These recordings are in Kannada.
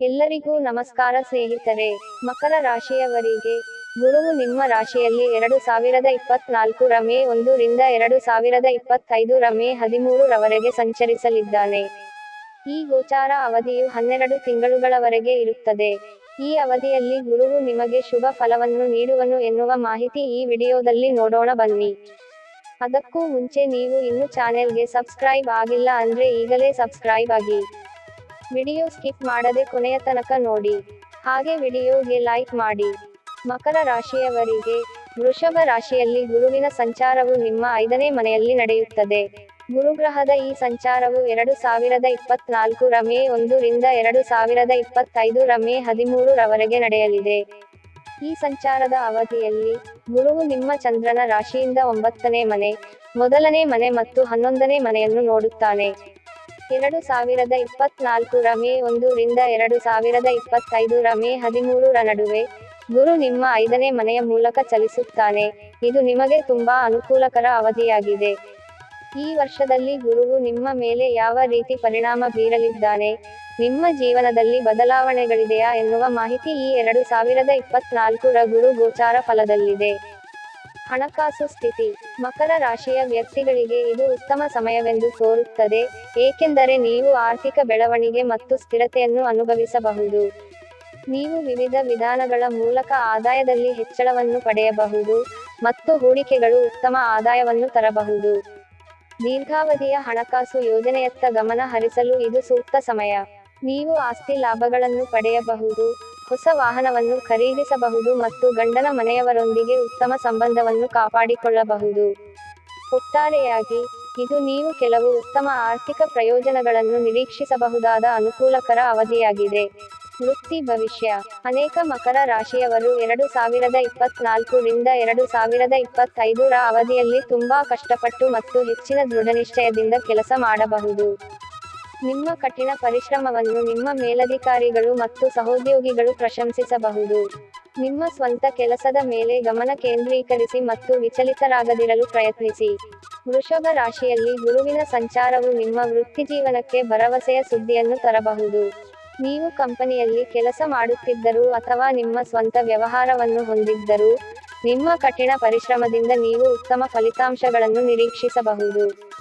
ಎಲ್ಲರಿಗೂ ನಮಸ್ಕಾರ ಸ್ನೇಹಿತರೆ. ಮಕರ ರಾಶಿಯವರಿಗೆ ಗುರುವು ನಿಮ್ಮ ರಾಶಿಯಲ್ಲಿ ಎರಡು ಸಾವಿರದ ಇಪ್ಪತ್ನಾಲ್ಕು ರ ಮೇ ಒಂದು ರಿಂದ ಎರಡು ಸಾವಿರದ ಇಪ್ಪತ್ತೈದು ರ ಮೇ ಹದಿಮೂರು ರವರೆಗೆ ಸಂಚರಿಸಲಿದ್ದಾನೆ. ಈ ಗೋಚಾರ ಅವಧಿಯು ಹನ್ನೆರಡು ತಿಂಗಳುಗಳವರೆಗೆ ಇರುತ್ತದೆ. ಈ ಅವಧಿಯಲ್ಲಿ ಗುರುವು ನಿಮಗೆ ಶುಭ ಫಲವನ್ನು ನೀಡುವನು ಎನ್ನುವ ಮಾಹಿತಿ ಈ ವಿಡಿಯೋದಲ್ಲಿ ನೋಡೋಣ ಬನ್ನಿ. ಅದಕ್ಕೂ ಮುಂಚೆ ನೀವು ಇನ್ನು ಚಾನೆಲ್ಗೆ ಸಬ್ಸ್ಕ್ರೈಬ್ ಆಗಿಲ್ಲ ಅಂದ್ರೆ ಈಗಲೇ ಸಬ್ಸ್ಕ್ರೈಬ್ ಆಗಿ. ವಿಡಿಯೋ ಸ್ಕಿಪ್ ಮಾಡದೆ ಕೊನೆಯ ತನಕ ನೋಡಿ. ಹಾಗೆ ವಿಡಿಯೋಗೆ ಲೈಕ್ ಮಾಡಿ. ಮಕರ ರಾಶಿಯವರಿಗೆ ವೃಷಭ ರಾಶಿಯಲ್ಲಿ ಗುರುವಿನ ಸಂಚಾರವು ನಿಮ್ಮ ಐದನೇ ಮನೆಯಲ್ಲಿ ನಡೆಯುತ್ತದೆ. ಗುರುಗ್ರಹದ ಈ ಸಂಚಾರವು ಎರಡು ಸಾವಿರದ ಇಪ್ಪತ್ನಾಲ್ಕು ರ ಮೇ ಎರಡು ಸಾವಿರದ ಇಪ್ಪತ್ತೈದು ರ ಮೇ ಹದಿಮೂರು ನಡೆಯಲಿದೆ. ಈ ಸಂಚಾರದ ಅವಧಿಯಲ್ಲಿ ಗುರುವು ನಿಮ್ಮ ಚಂದ್ರನ ರಾಶಿಯಿಂದ ಒಂಬತ್ತನೇ ಮನೆ, ಮೊದಲನೇ ಮನೆ ಮತ್ತು ಹನ್ನೊಂದನೇ ಮನೆಯನ್ನು ನೋಡುತ್ತಾನೆ. ಎರಡು ಸಾವಿರದ ಇಪ್ಪತ್ನಾಲ್ಕು ರ ಮೇ ಒಂದು ರಿಂದ ಎರಡು ಸಾವಿರದ ಇಪ್ಪತ್ತೈದು ರ ಮೇ ಹದಿಮೂರು ರ ನಡುವೆ ಗುರು ನಿಮ್ಮ ಐದನೇ ಮನೆಯ ಮೂಲಕ ಚಲಿಸುತ್ತಾನೆ. ಇದು ನಿಮಗೆ ತುಂಬಾ ಅನುಕೂಲಕರ ಅವಧಿಯಾಗಿದೆ. ಈ ವರ್ಷದಲ್ಲಿ ಗುರುವು ನಿಮ್ಮ ಮೇಲೆ ಯಾವ ರೀತಿ ಪರಿಣಾಮ ಬೀರಲಿದ್ದಾನೆ, ನಿಮ್ಮ ಜೀವನದಲ್ಲಿ ಬದಲಾವಣೆಗಳಿದೆಯಾ ಎನ್ನುವ ಮಾಹಿತಿ ಈ ಎರಡು ಸಾವಿರದ ಇಪ್ಪತ್ನಾಲ್ಕು ರ ಗುರು ಗೋಚಾರ ಫಲದಲ್ಲಿದೆ. ಹಣಕಾಸು ಸ್ಥಿತಿ. ಮಕರ ರಾಶಿಯ ವ್ಯಕ್ತಿಗಳಿಗೆ ಇದು ಉತ್ತಮ ಸಮಯವೆಂದು ತೋರುತ್ತದೆ. ಏಕೆಂದರೆ ನೀವು ಆರ್ಥಿಕ ಬೆಳವಣಿಗೆ ಮತ್ತು ಸ್ಥಿರತೆಯನ್ನು ಅನುಭವಿಸಬಹುದು. ನೀವು ವಿವಿಧ ವಿಧಾನಗಳ ಮೂಲಕ ಆದಾಯದಲ್ಲಿ ಹೆಚ್ಚಳವನ್ನು ಪಡೆಯಬಹುದು ಮತ್ತು ಹೂಡಿಕೆಗಳು ಉತ್ತಮ ಆದಾಯವನ್ನು ತರಬಹುದು. ದೀರ್ಘಾವಧಿಯ ಹಣಕಾಸು ಯೋಜನೆಯತ್ತ ಗಮನ ಹರಿಸಲು ಇದು ಸೂಕ್ತ ಸಮಯ. ನೀವು ಆಸ್ತಿ ಲಾಭಗಳನ್ನು ಪಡೆಯಬಹುದು. ಹೊಸ ವಾಹನವನ್ನು ಖರೀದಿಸಬಹುದು ಮತ್ತು ಗಂಡನ ಮನೆಯವರೊಂದಿಗೆ ಉತ್ತಮ ಸಂಬಂಧವನ್ನು ಕಾಪಾಡಿಕೊಳ್ಳಬಹುದು. ಒಟ್ಟಾರೆಯಾಗಿ, ಇದು ನೀವು ಕೆಲವು ಉತ್ತಮ ಆರ್ಥಿಕ ಪ್ರಯೋಜನಗಳನ್ನು ನಿರೀಕ್ಷಿಸಬಹುದಾದ ಅನುಕೂಲಕರ ಅವಧಿಯಾಗಿದೆ. ವೃತ್ತಿ ಭವಿಷ್ಯ, ಅನೇಕ ಮಕರ ರಾಶಿಯವರು ಎರಡು ಸಾವಿರದ ಇಪ್ಪತ್ನಾಲ್ಕು ರಿಂದ ಎರಡು ಸಾವಿರದ ಇಪ್ಪತ್ತೈದರ ಅವಧಿಯಲ್ಲಿ ತುಂಬಾ ಕಷ್ಟಪಟ್ಟು ಮತ್ತು ಹೆಚ್ಚಿನ ದೃಢನಿಶ್ಚಯದಿಂದ ಕೆಲಸ ಮಾಡಬಹುದು. ನಿಮ್ಮ ಕಠಿಣ ಪರಿಶ್ರಮವನ್ನು ನಿಮ್ಮ ಮೇಲಧಿಕಾರಿಗಳು ಮತ್ತು ಸಹೋದ್ಯೋಗಿಗಳು ಪ್ರಶಂಸಿಸಬಹುದು. ನಿಮ್ಮ ಸ್ವಂತ ಕೆಲಸದ ಮೇಲೆ ಗಮನ ಕೇಂದ್ರೀಕರಿಸಿ ಮತ್ತು ವಿಚಲಿತರಾಗದಿರಲು ಪ್ರಯತ್ನಿಸಿ. ವೃಷಭ ರಾಶಿಯಲ್ಲಿ ಗುರುವಿನ ಸಂಚಾರವು ನಿಮ್ಮ ವೃತ್ತಿಜೀವನಕ್ಕೆ ಭರವಸೆಯ ಸುದ್ದಿಯನ್ನು ತರಬಹುದು. ನೀವು ಕಂಪನಿಯಲ್ಲಿ ಕೆಲಸ ಮಾಡುತ್ತಿದ್ದರೂ ಅಥವಾ ನಿಮ್ಮ ಸ್ವಂತ ವ್ಯವಹಾರವನ್ನು ಹೊಂದಿದ್ದರೂ, ನಿಮ್ಮ ಕಠಿಣ ಪರಿಶ್ರಮದಿಂದ ನೀವು ಉತ್ತಮ ಫಲಿತಾಂಶಗಳನ್ನು ನಿರೀಕ್ಷಿಸಬಹುದು.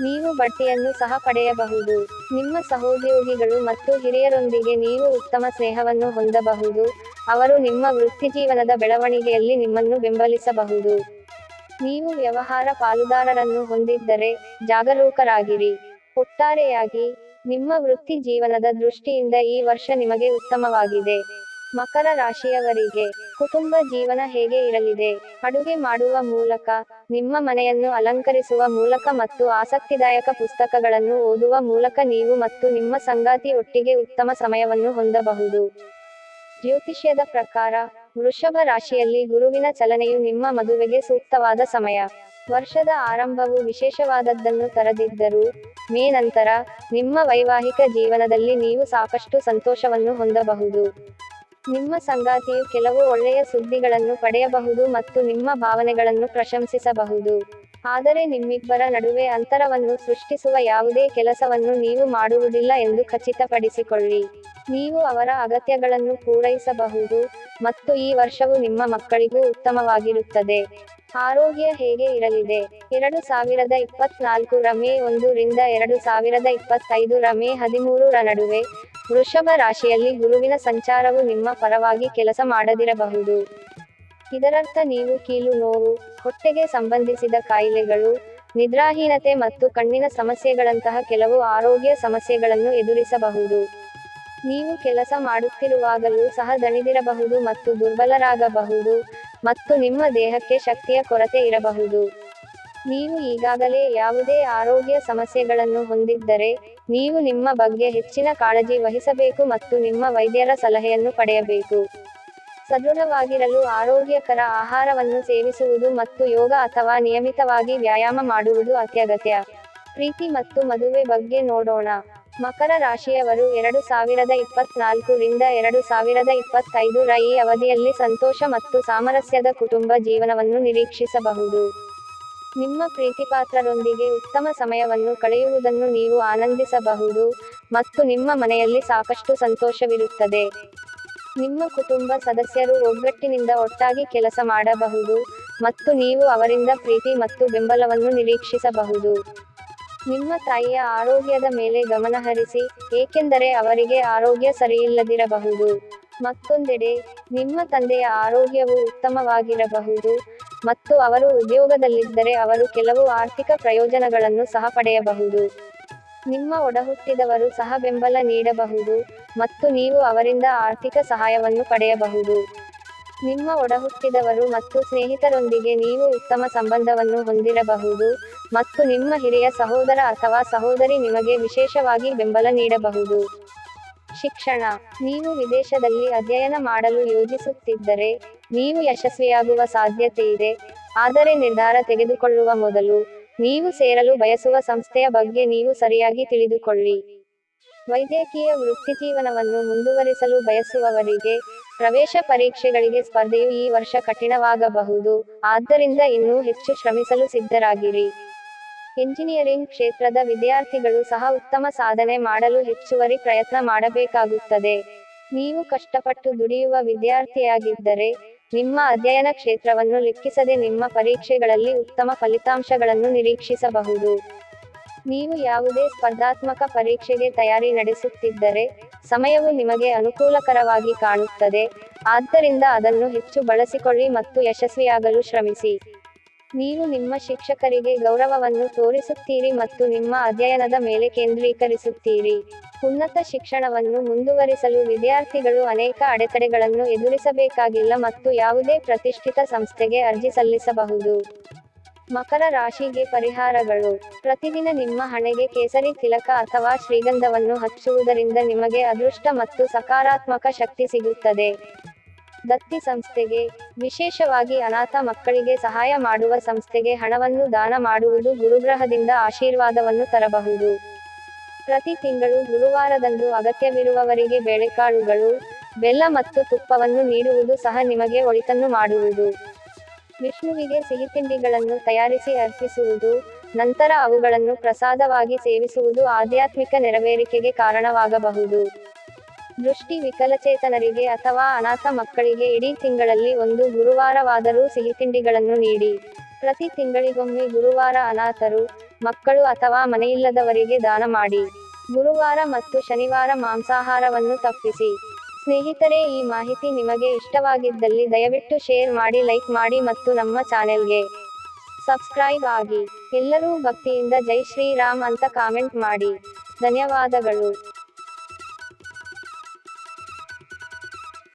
ನೀವು ಬಟ್ಟೆಯನ್ನು ಸಹ ಪಡೆಯಬಹುದು. ನಿಮ್ಮ ಸಹೋದ್ಯೋಗಿಗಳು ಮತ್ತು ಹಿರಿಯರೊಂದಿಗೆ ನೀವು ಉತ್ತಮ ಸ್ನೇಹವನ್ನು ಹೊಂದಬಹುದು. ಅವರು ನಿಮ್ಮ ವೃತ್ತಿಜೀವನದ ಬೆಳವಣಿಗೆಯಲ್ಲಿ ನಿಮ್ಮನ್ನು ಬೆಂಬಲಿಸಬಹುದು. ನೀವು ವ್ಯವಹಾರ ಪಾಲುದಾರರನ್ನು ಹೊಂದಿದ್ದರೆ ಜಾಗರೂಕರಾಗಿರಿ. ಒಟ್ಟಾರೆಯಾಗಿ, ನಿಮ್ಮ ವೃತ್ತಿ ಜೀವನದ ದೃಷ್ಟಿಯಿಂದ ಈ ವರ್ಷ ನಿಮಗೆ ಉತ್ತಮವಾಗಿದೆ. ಮಕರ ರಾಶಿಯವರಿಗೆ ಕುಟುಂಬ ಜೀವನ ಹೇಗೆ ಇರಲಿದೆ? ಅಡುಗೆ ಮಾಡುವ ಮೂಲಕ, ನಿಮ್ಮ ಮನೆಯನ್ನು ಅಲಂಕರಿಸುವ ಮೂಲಕ ಮತ್ತು ಆಸಕ್ತಿದಾಯಕ ಪುಸ್ತಕಗಳನ್ನು ಓದುವ ಮೂಲಕ ನೀವು ಮತ್ತು ನಿಮ್ಮ ಸಂಗಾತಿ ಒಟ್ಟಿಗೆ ಉತ್ತಮ ಸಮಯವನ್ನು ಹೊಂದಬಹುದು. ಜ್ಯೋತಿಷ್ಯದ ಪ್ರಕಾರ, ವೃಷಭ ರಾಶಿಯಲ್ಲಿ ಗುರುವಿನ ಚಲನೆಯು ನಿಮ್ಮ ಮದುವೆಗೆ ಸೂಕ್ತವಾದ ಸಮಯ. ವರ್ಷದ ಆರಂಭವು ವಿಶೇಷವಾದದ್ದನ್ನು ತರದಿದ್ದರೂ, ಮೇ ನಂತರ ನಿಮ್ಮ ವೈವಾಹಿಕ ಜೀವನದಲ್ಲಿ ನೀವು ಸಾಕಷ್ಟು ಸಂತೋಷವನ್ನು ಹೊಂದಬಹುದು. ನಿಮ್ಮ ಸಂಗಾತಿಯು ಕೆಲವು ಒಳ್ಳೆಯ ಸುದ್ದಿಗಳನ್ನು ಪಡೆಯಬಹುದು ಮತ್ತು ನಿಮ್ಮ ಭಾವನೆಗಳನ್ನು ಪ್ರಶಂಸಿಸಬಹುದು. ಆದರೆ ನಿಮ್ಮಿಬ್ಬರ ನಡುವೆ ಅಂತರವನ್ನು ಸೃಷ್ಟಿಸುವ ಯಾವುದೇ ಕೆಲಸವನ್ನು ನೀವು ಮಾಡುವುದಿಲ್ಲ ಎಂದು ಖಚಿತಪಡಿಸಿಕೊಳ್ಳಿ. ನೀವು ಅವರ ಅಗತ್ಯಗಳನ್ನು ಪೂರೈಸಬಹುದು ಮತ್ತು ಈ ವರ್ಷವು ನಿಮ್ಮ ಮಕ್ಕಳಿಗೂ ಉತ್ತಮವಾಗಿರುತ್ತದೆ. ಆರೋಗ್ಯ ಹೇಗೆ ಇರಲಿದೆ? ಎರಡು ಸಾವಿರದ ಇಪ್ಪತ್ನಾಲ್ಕು ರ ಮೇ ಒಂದು ರಿಂದ ಎರಡು ಸಾವಿರದ ಇಪ್ಪತ್ತೈದು ರ ಮೇ ಹದಿಮೂರು ನಡುವೆ ವೃಷಭ ರಾಶಿಯಲ್ಲಿ ಗುರುವಿನ ಸಂಚಾರವು ನಿಮ್ಮ ಪರವಾಗಿ ಕೆಲಸ ಮಾಡದಿರಬಹುದು. ಇದರರ್ಥ ನೀವು ಕೀಲು ನೋವು, ಹೊಟ್ಟೆಗೆ ಸಂಬಂಧಿಸಿದ ಕಾಯಿಲೆಗಳು, ನಿದ್ರಾಹೀನತೆ ಮತ್ತು ಕಣ್ಣಿನ ಸಮಸ್ಯೆಗಳಂತಹ ಕೆಲವು ಆರೋಗ್ಯ ಸಮಸ್ಯೆಗಳನ್ನು ಎದುರಿಸಬಹುದು. ನೀವು ಕೆಲಸ ಮಾಡುತ್ತಿರುವಾಗಲೂ ಸಹ ದಣಿದಿರಬಹುದು ಮತ್ತು ದುರ್ಬಲರಾಗಬಹುದು ಮತ್ತು ನಿಮ್ಮ ದೇಹಕ್ಕೆ ಶಕ್ತಿಯ ಕೊರತೆ ಇರಬಹುದು. ನೀವು ಈಗಾಗಲೇ ಯಾವುದೇ ಆರೋಗ್ಯ ಸಮಸ್ಯೆಗಳನ್ನು ಹೊಂದಿದ್ದರೆ, ನೀವು ನಿಮ್ಮ ಬಗ್ಗೆ ಹೆಚ್ಚಿನ ಕಾಳಜಿ ವಹಿಸಬೇಕು ಮತ್ತು ನಿಮ್ಮ ವೈದ್ಯರ ಸಲಹೆಯನ್ನು ಪಡೆಯಬೇಕು. ಸದೃಢವಾಗಿರಲು ಆರೋಗ್ಯಕರ ಆಹಾರವನ್ನು ಸೇವಿಸುವುದು ಮತ್ತು ಯೋಗ ಅಥವಾ ನಿಯಮಿತವಾಗಿ ವ್ಯಾಯಾಮ ಮಾಡುವುದು ಅತ್ಯಗತ್ಯ. ಪ್ರೀತಿ ಮತ್ತು ಮದುವೆ ಬಗ್ಗೆ ನೋಡೋಣ. ಮಕರ ರಾಶಿಯವರು ಎರಡು ಸಾವಿರದ ಇಪ್ಪತ್ನಾಲ್ಕು ರಿಂದ ಎರಡು ಸಾವಿರದ ಇಪ್ಪತ್ತೈದು ರ ಈ ಅವಧಿಯಲ್ಲಿ ಸಂತೋಷ ಮತ್ತು ಸಾಮರಸ್ಯದ ಕುಟುಂಬ ಜೀವನವನ್ನು ನಿರೀಕ್ಷಿಸಬಹುದು. ನಿಮ್ಮ ಪ್ರೀತಿಪಾತ್ರರೊಂದಿಗೆ ಉತ್ತಮ ಸಮಯವನ್ನು ಕಳೆಯುವುದನ್ನು ನೀವು ಆನಂದಿಸಬಹುದು ಮತ್ತು ನಿಮ್ಮ ಮನೆಯಲ್ಲಿ ಸಾಕಷ್ಟು ಸಂತೋಷವಿರುತ್ತದೆ. ನಿಮ್ಮ ಕುಟುಂಬ ಸದಸ್ಯರು ಒಗ್ಗಟ್ಟಿನಿಂದ ಒಟ್ಟಾಗಿ ಕೆಲಸ ಮಾಡಬಹುದು ಮತ್ತು ನೀವು ಅವರಿಂದ ಪ್ರೀತಿ ಮತ್ತು ಬೆಂಬಲವನ್ನು ನಿರೀಕ್ಷಿಸಬಹುದು. ನಿಮ್ಮ ತಾಯಿಯ ಆರೋಗ್ಯದ ಮೇಲೆ ಗಮನಹರಿಸಿ ಏಕೆಂದರೆ ಅವರಿಗೆ ಆರೋಗ್ಯ ಸರಿಯಿಲ್ಲದಿರಬಹುದು. ಮತ್ತೊಂದೆಡೆ, ನಿಮ್ಮ ತಂದೆಯ ಆರೋಗ್ಯವು ಉತ್ತಮವಾಗಿರಬಹುದು ಮತ್ತು ಅವರು ಉದ್ಯೋಗದಲ್ಲಿದ್ದರೆ ಅವರು ಕೆಲವು ಆರ್ಥಿಕ ಪ್ರಯೋಜನಗಳನ್ನು ಸಹ ಪಡೆಯಬಹುದು. ನಿಮ್ಮ ಒಡಹುಟ್ಟಿದವರು ಸಹ ಬೆಂಬಲ ನೀಡಬಹುದು ಮತ್ತು ನೀವು ಅವರಿಂದ ಆರ್ಥಿಕ ಸಹಾಯವನ್ನು ಪಡೆಯಬಹುದು. ನಿಮ್ಮ ಒಡಹುಟ್ಟಿದವರು ಮತ್ತು ಸ್ನೇಹಿತರೊಂದಿಗೆ ನೀವು ಉತ್ತಮ ಸಂಬಂಧವನ್ನು ಹೊಂದಿರಬಹುದು ಮತ್ತು ನಿಮ್ಮ ಹಿರಿಯ ಸಹೋದರ ಅಥವಾ ಸಹೋದರಿ ನಿಮಗೆ ವಿಶೇಷವಾಗಿ ಬೆಂಬಲ ನೀಡಬಹುದು. ಶಿಕ್ಷಣ. ನೀವು ವಿದೇಶದಲ್ಲಿ ಅಧ್ಯಯನ ಮಾಡಲು ಯೋಜಿಸುತ್ತಿದ್ದರೆ, ನೀವು ಯಶಸ್ವಿಯಾಗುವ ಸಾಧ್ಯತೆ ಇದೆ, ಆದರೆ ನಿರ್ಧಾರ ತೆಗೆದುಕೊಳ್ಳುವ ಮೊದಲು, ನೀವು ಸೇರಲು ಬಯಸುವ ಸಂಸ್ಥೆಯ ಬಗ್ಗೆ ನೀವು ಸರಿಯಾಗಿ ತಿಳಿದುಕೊಳ್ಳಿ. ವೈದ್ಯಕೀಯ ವೃತ್ತಿಜೀವನವನ್ನು ಮುಂದುವರಿಸಲು ಬಯಸುವವರಿಗೆ ಪ್ರವೇಶ ಪರೀಕ್ಷೆಗಳಿಗೆ ಸ್ಪರ್ಧೆಯು ಈ ವರ್ಷ ಕಠಿಣವಾಗಬಹುದು. ಆದ್ದರಿಂದ ಇನ್ನೂ ಹೆಚ್ಚು ಶ್ರಮಿಸಲು ಸಿದ್ಧರಾಗಿರಿ. ಎಂಜಿನಿಯರಿಂಗ್ ಕ್ಷೇತ್ರದ ವಿದ್ಯಾರ್ಥಿಗಳು ಸಹ ಉತ್ತಮ ಸಾಧನೆ ಮಾಡಲು ಹೆಚ್ಚುವರಿ ಪ್ರಯತ್ನ ಮಾಡಬೇಕಾಗುತ್ತದೆ. ನೀವು ಕಷ್ಟಪಟ್ಟು ದುಡಿಯುವ ವಿದ್ಯಾರ್ಥಿಯಾಗಿದ್ದರೆ ನಿಮ್ಮ ಅಧ್ಯಯನ ಕ್ಷೇತ್ರವನ್ನು ಲೆಕ್ಕಿಸದೆ ನಿಮ್ಮ ಪರೀಕ್ಷೆಗಳಲ್ಲಿ ಉತ್ತಮ ಫಲಿತಾಂಶಗಳನ್ನು ನಿರೀಕ್ಷಿಸಬಹುದು. ನೀವು ಯಾವುದೇ ಸ್ಪರ್ಧಾತ್ಮಕ ಪರೀಕ್ಷೆಗೆ ತಯಾರಿ ನಡೆಸುತ್ತಿದ್ದರೆ ಸಮಯವು ನಿಮಗೆ ಅನುಕೂಲಕರವಾಗಿ ಕಾಣುತ್ತದೆ. ಆದ್ದರಿಂದ ಅದನ್ನು ಹೆಚ್ಚು ಬಳಸಿಕೊಳ್ಳಿ ಮತ್ತು ಯಶಸ್ವಿಯಾಗಲು ಶ್ರಮಿಸಿ. ನೀವು ನಿಮ್ಮ ಶಿಕ್ಷಕರಿಗೆ ಗೌರವವನ್ನು ತೋರಿಸುತ್ತೀರಿ ಮತ್ತು ನಿಮ್ಮ ಅಧ್ಯಯನದ ಮೇಲೆ ಕೇಂದ್ರೀಕರಿಸುತ್ತೀರಿ. ಉನ್ನತ ಶಿಕ್ಷಣವನ್ನು ಮುಂದುವರಿಸಲು ವಿದ್ಯಾರ್ಥಿಗಳು ಅನೇಕ ಅಡೆತಡೆಗಳನ್ನು ಎದುರಿಸಬೇಕಾಗಿಲ್ಲ ಮತ್ತು ಯಾವುದೇ ಪ್ರತಿಷ್ಠಿತ ಸಂಸ್ಥೆಗೆ ಅರ್ಜಿ ಸಲ್ಲಿಸಬಹುದು. ಮಕರ ರಾಶಿಗೆ ಪರಿಹಾರಗಳು. ಪ್ರತಿದಿನ ನಿಮ್ಮ ಹಣೆಗೆ ಕೇಸರಿ ತಿಲಕ ಅಥವಾ ಶ್ರೀಗಂಧವನ್ನು ಹಚ್ಚುವುದರಿಂದ ನಿಮಗೆ ಅದೃಷ್ಟ ಮತ್ತು ಸಕಾರಾತ್ಮಕ ಶಕ್ತಿ ಸಿಗುತ್ತದೆ. ದತ್ತಿ ಸಂಸ್ಥೆಗೆ, ವಿಶೇಷವಾಗಿ ಅನಾಥ ಮಕ್ಕಳಿಗೆ ಸಹಾಯ ಮಾಡುವ ಸಂಸ್ಥೆಗೆ ಹಣವನ್ನು ದಾನ ಮಾಡುವುದು ಗುರುಗ್ರಹದಿಂದ ಆಶೀರ್ವಾದವನ್ನು ತರಬಹುದು. ಪ್ರತಿ ತಿಂಗಳು ಗುರುವಾರದಂದು ಅಗತ್ಯವಿರುವವರಿಗೆ ಬೇಳೆಕಾಳುಗಳು, ಬೆಲ್ಲ ಮತ್ತು ತುಪ್ಪವನ್ನು ನೀಡುವುದು ಸಹ ನಿಮಗೆ ಒಳಿತನ್ನು ಮಾಡುವುದು. ವಿಷ್ಣುವಿಗೆ ಸಿಹಿತಿಂಡಿಗಳನ್ನು ತಯಾರಿಸಿ ಅರ್ಪಿಸುವುದು, ನಂತರ ಅವುಗಳನ್ನು ಪ್ರಸಾದವಾಗಿ ಸೇವಿಸುವುದು ಆಧ್ಯಾತ್ಮಿಕ ನೆರವೇರಿಕೆಗೆ ಕಾರಣವಾಗಬಹುದು. ದೃಷ್ಟಿ ವಿಕಲಚೇತನರಿಗೆ ಅಥವಾ ಅನಾಥ ಮಕ್ಕಳಿಗೆ ಇಡೀ ತಿಂಗಳಲ್ಲಿ ಒಂದು ಗುರುವಾರವಾದರೂ ಸಿಹಿತಿಂಡಿಗಳನ್ನು ನೀಡಿ. ಪ್ರತಿ ತಿಂಗಳಿಗೊಮ್ಮೆ ಗುರುವಾರ ಅನಾಥರು, ಮಕ್ಕಳು ಅಥವಾ ಮನೆಯಿಲ್ಲದವರಿಗೆ ದಾನ ಮಾಡಿ. ಗುರುವಾರ ಮತ್ತು ಶನಿವಾರ ಮಾಂಸಾಹಾರವನ್ನು ತಪ್ಪಿಸಿ. ಸ್ನೇಹಿತರೆ, ಈ ಮಾಹಿತಿ ನಿಮಗೆ ಇಷ್ಟವಾಗಿದ್ದಲ್ಲಿ ದಯವಿಟ್ಟು ಶೇರ್ ಮಾಡಿ, ಲೈಕ್ ಮಾಡಿ ಮತ್ತು ನಮ್ಮ ಚಾನೆಲ್ಗೆ ಸಬ್ಸ್ಕ್ರೈಬ್ ಆಗಿ. ಎಲ್ಲರೂ ಭಕ್ತಿಯಿಂದ ಜೈ ಶ್ರೀರಾಮ್ ಅಂತ ಕಾಮೆಂಟ್ ಮಾಡಿ. ಧನ್ಯವಾದಗಳು.